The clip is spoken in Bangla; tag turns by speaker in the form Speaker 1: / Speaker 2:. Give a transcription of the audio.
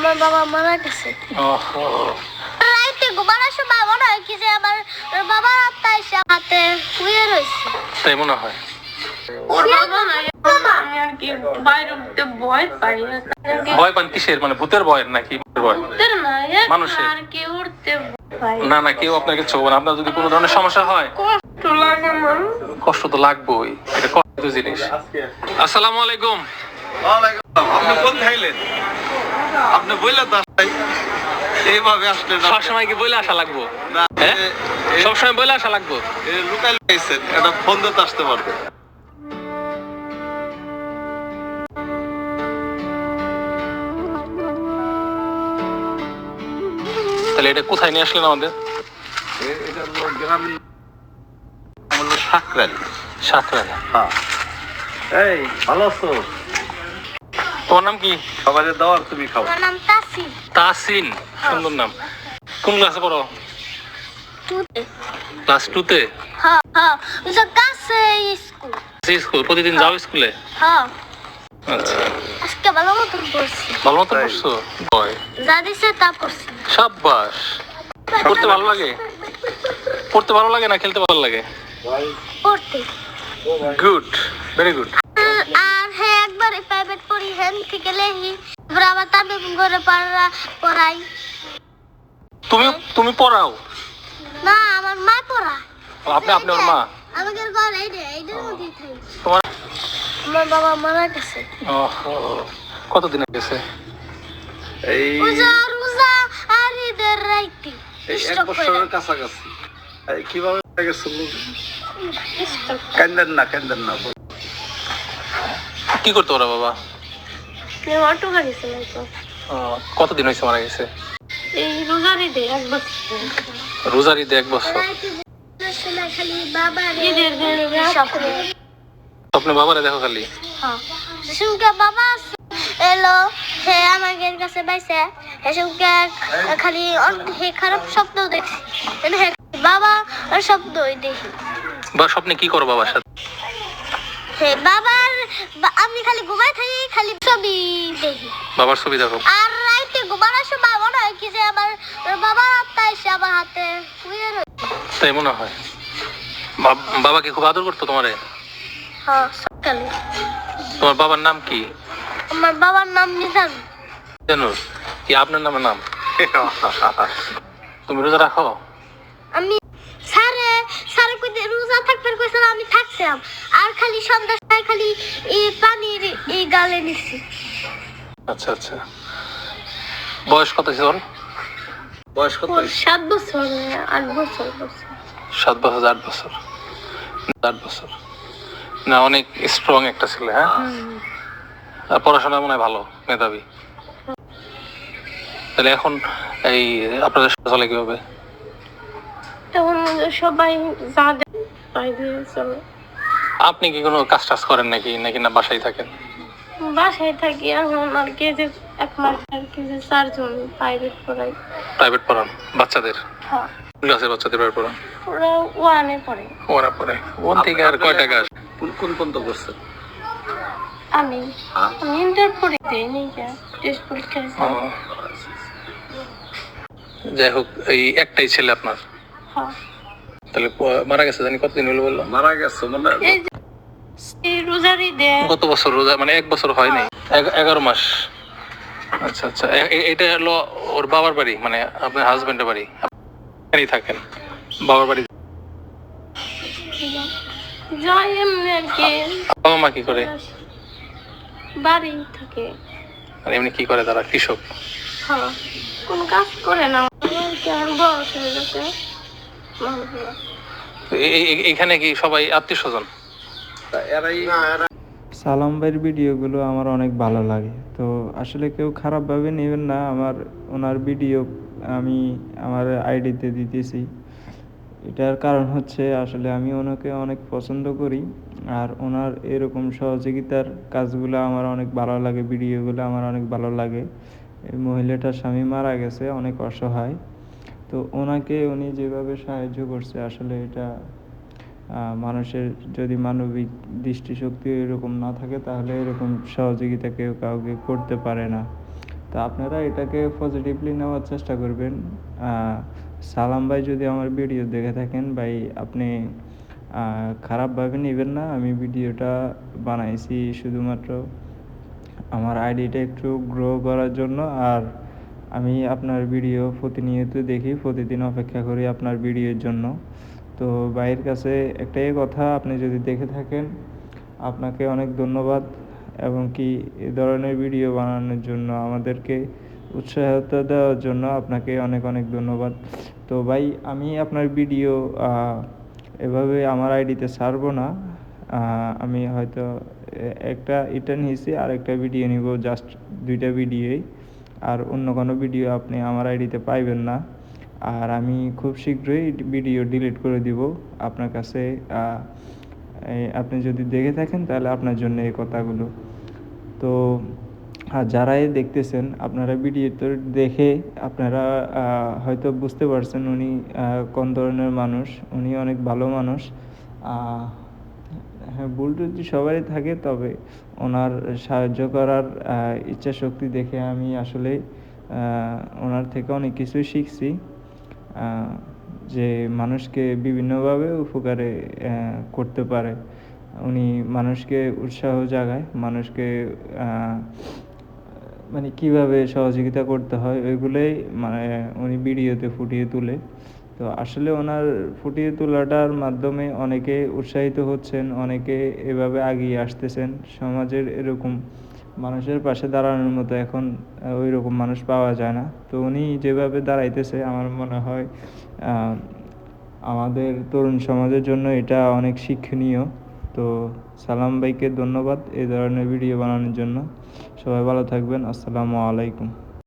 Speaker 1: আমার বাবা মারা গেছে। রাইতে ঘুমানোর সময় মনে হয় কি যে আমার বাবার আত্মা এসে হাতে শুয়ে রয়েছে।
Speaker 2: তাই মনে হয়।
Speaker 3: ওর বাবা আমি আর কি বাইরে উঠতে ভয় পাই
Speaker 2: ভয় পান কিসের? মানে ভূতের ভয় নাকি ভয়?
Speaker 3: উঠতে না
Speaker 2: মানুষের?
Speaker 3: আর কি উঠতে
Speaker 2: না। না কেউ আপনাকে ছোব না। আপনার যদি কোনো ধরনের সমস্যা হয়
Speaker 3: কষ্ট লাগে
Speaker 2: কষ্ট তো লাগবেই। এটা কষ্ট জিনিস। আসসালামু আলাইকুম।
Speaker 4: আপনি কোন খাইলেন আপনি বললেন তো আসলে এইভাবে আপনি।
Speaker 2: সবসময় কি বলে আসা লাগবো? হ্যাঁ? সবসময় বলে আসা লাগবো?
Speaker 4: লুকাই লুকাইছেন এটা ফোন দিতে আসতে পারবে।
Speaker 2: তাহলে এটা কোথায় নিয়ে আসলেন আমাদের?
Speaker 4: এটা গ্রামীণ নাম সাকরালি। হ্যাঁ। এই ভালো আছো?
Speaker 2: তোমার নাম কি?
Speaker 4: সবাই দাওয়ার তুমি খাও।
Speaker 1: নাম তাসি
Speaker 2: তাসিন সুন্দর নাম। কোন ক্লাসে পড়ো? ক্লাস টুতে?
Speaker 1: হ্যাঁ হ্যাঁ। কাছে স্কুল।
Speaker 2: স্কুল প্রতিদিন যাও স্কুলে?
Speaker 1: হ্যাঁ।
Speaker 2: আচ্ছা।
Speaker 1: আজকে ভালো মতন পড়ছি।
Speaker 2: ভালো
Speaker 1: যা দিছে তা পড়ছি।
Speaker 2: সাব্বাস। পড়তে ভালো লাগে? পড়তে ভালো লাগে না খেলতে ভালো লাগে?
Speaker 1: পড়তে।
Speaker 2: গুড ভেরি গুড
Speaker 1: থেকে লেহি। এবার আবার তাবে ঘরে পড়া পড়াই।
Speaker 2: তুমি তুমি পড়াও?
Speaker 1: না আমার মা পড়া
Speaker 2: আপনি আপনি ওর মা?
Speaker 1: আমাদের ঘর এই রে এইটার মধ্যেই থাকি
Speaker 2: তোমার?
Speaker 1: আমার বাবা মারা গেছে।
Speaker 2: কতদিন গেছে?
Speaker 4: এই
Speaker 1: রোজা রোজা আর ঈদের রাইতে।
Speaker 4: এক বছরের কাছাকাছি। এই কীভাবে হয়ে গেছে কান্দেন না কান্দেন না।
Speaker 2: কি করতো ওরা বাবা?
Speaker 3: অটো গাড়ি তো
Speaker 2: কতদিন হয়েছে মারা গেছে?
Speaker 3: এই রোজারি দে এক বছর।
Speaker 2: রোজার ঈদে এক বছর।
Speaker 1: বাবা স্বপ্নে
Speaker 2: বাবারে দেখো খালি।
Speaker 1: সুমকে বাবা এলো আমাদের কাছে বাইছে সুমকে খালি খারাপ স্বপ্ন দেখছি। মানে বাবা আর দেখি।
Speaker 2: বা স্বপ্নে কি করো বাবার সাথে?
Speaker 1: হে বাবার বা- আমি খালি ঘুমাই থাকি খালি ছবি দেখি।
Speaker 2: বাবার ছবি দেখো।
Speaker 1: আর রাইতে ঘুমানোর সময় মনে হয় কি যে আমার বাবার আত্মা এসে আমার হাতে শুয়ে রয়েছে
Speaker 2: তাই মনে হয়। বাবা কি খুব আদর করতো তোমারে?
Speaker 1: হ্যাঁ সকালে।
Speaker 2: তোমার বাবার নাম কি?
Speaker 1: আমার বাবার নাম নিজান
Speaker 2: জানো কি আপনার নামের নাম? তুমি রোজা রাখো?
Speaker 1: আমি স্যারে স্যারে রোজা থাকতে কইছিল আমি থাকছিলাম। আর খালি সন্ধ্যা সময় খালি এই পানির এই গালে নিছি।
Speaker 2: আচ্ছা আচ্ছা। বয়স কত ছিল
Speaker 4: বয়স কত?
Speaker 3: সাত বছর আট বছর বছর।
Speaker 2: সাত বছর আট বছর। আট বছর। না অনেক স্ট্রং একটা ছিল হ্যাঁ? আর পড়াশোনা মনে হয় ভালো মেধাবী। তাহলে এখন এই আপনাদের সাথে চলে কীভাবে?
Speaker 3: তখন সবাই যা দেয় তাই দিয়ে চলে।
Speaker 2: আপনি কি কোনো কাজ টাজ করেন নাকি? নাকি না বাসায় থাকেন?
Speaker 3: বাসায় থাকি এখন আর কে যে এক মাস আর কি যে চারজন প্রাইভেট পড়াই
Speaker 2: প্রাইভেট পড়ান? বাচ্চাদের?
Speaker 3: হ্যাঁ।
Speaker 2: ক্লাসের বাচ্চাদের প্রাইভেট পড়ান?
Speaker 3: ওরা ওয়ানে পড়ে।
Speaker 2: ওরা পড়ে। থেকে আর কয় টাকা আসে
Speaker 4: কোন কোন পর্যন্ত
Speaker 3: আমি।
Speaker 4: হ্যাঁ?
Speaker 3: আমি ইন্টার পড়ে দিই নিজে টেস্ট পরীক্ষা।
Speaker 2: যাই হোক এই একটাই ছেলে আপনার?
Speaker 3: হ্যাঁ।
Speaker 2: তাহলে মারা গেছে জানি কতদিন হলো বলল?
Speaker 4: মারা গেছে মানে
Speaker 2: কত বছর রোজা? মানে এক বছর হয়নি এগ- এগারো মাস। আচ্ছা আচ্ছা। এটা হলো ওর বাবার বাড়ি মানে আপনার হাজবেন্ডের বাড়ি। থাকেন বাবার বাড়ি। বাবা মা কি করে?
Speaker 3: বাড়ি থাকে।
Speaker 2: আর এমনি কি করে তারা? কৃষক?
Speaker 3: হ্যাঁ কোনো কাজ করে না। হয়ে
Speaker 2: এখানে কি সবাই আত্মীয় স্বজন?
Speaker 5: সালাম ভাইয়ের ভিডিওগুলো আমার অনেক ভালো লাগে। তো আসলে কেউ খারাপভাবে নেবেন না আমার ওনার ভিডিও আমি আমার আইডিতে দিতেছি। এটার কারণ হচ্ছে আসলে আমি ওনাকে অনেক পছন্দ করি আর ওনার এরকম সহযোগিতার কাজগুলো আমার অনেক ভালো লাগে ভিডিওগুলো আমার অনেক ভালো লাগে। এই মহিলাটার স্বামী মারা গেছে অনেক অসহায়। তো ওনাকে উনি যেভাবে সাহায্য করছে আসলে এটা মানুষের যদি মানবিক দৃষ্টিশক্তি এরকম না থাকে, তাহলে এরকম সহযোগিতা কেউ কাউকে করতে পারে না। তো আপনারা এটাকে পজিটিভলি নেওয়ার চেষ্টা করবেন। সালাম ভাই যদি আমার ভিডিও দেখে থাকেন, ভাই আপনি খারাপভাবে নেবেন না, আমি ভিডিওটা বানাইছি শুধুমাত্র। আমার আইডিটা একটু গ্রো করার জন্য, আর আমি আপনার ভিডিও প্রতিনিয়ত দেখি, প্রতিদিন অপেক্ষা করি আপনার ভিডিওর জন্য। তো ভাইয়ের কাছে একটাই কথা, আপনি যদি দেখে থাকেন, আপনাকে অনেক ধন্যবাদ এবং কি এ ধরনের ভিডিও বানানোর জন্য আমাদেরকে উৎসাহতা দেওয়ার জন্য আপনাকে অনেক অনেক ধন্যবাদ। তো ভাই, আমি আপনার ভিডিও এভাবে আমার আইডিতে ছাড়বো না। আমি হয়তো একটা এটা নিয়েছি, আর একটা ভিডিও নিব, জাস্ট দুইটা ভিডিওই। আর অন্য কোনো ভিডিও আপনি আমার আইডিতে পাইবেন না। আর আমি খুব শীঘ্রই ভিডিও ডিলিট করে দিব আপনার কাছে। আপনি যদি দেখে থাকেন তাহলে আপনার জন্য এই কথাগুলো। তো, আর যারাই দেখতেছেন, আপনারা ভিডিওতে দেখে আপনারা হয়তো বুঝতে পারছেন উনি কোন ধরনের মানুষ, উনি অনেক ভালো মানুষ। হ্যাঁ ভুল যদি সবারই থাকে, তবে ওনার সাহায্য করার ইচ্ছা শক্তি দেখে আমি আসলে ওনার থেকে অনেক কিছুই শিখছি। যে মানুষকে বিভিন্নভাবে উপকারে করতে পারে। উনি মানুষকে উৎসাহ জাগায়, মানুষকে মানে কীভাবে সহযোগিতা করতে হয় ওইগুলোই মানে উনি ভিডিওতে ফুটিয়ে তুলে। তো আসলে ওনার ফুটিয়ে তোলাটার মাধ্যমে অনেকে উৎসাহিত হচ্ছেন, অনেকে এভাবে এগিয়ে আসতেছেন, সমাজের এরকম মানুষের পাশে দাঁড়ানোর মতো এখন ওই রকম মানুষ পাওয়া যায় না। তো উনি যেভাবে দাঁড়াইতেছে, আমার মনে হয় আমাদের তরুণ সমাজের জন্য এটা অনেক শিক্ষণীয়। তো সালাম ভাইকে ধন্যবাদ এই ধরনের ভিডিও বানানোর জন্য। সবাই ভালো থাকবেন। আসসালামু আলাইকুম।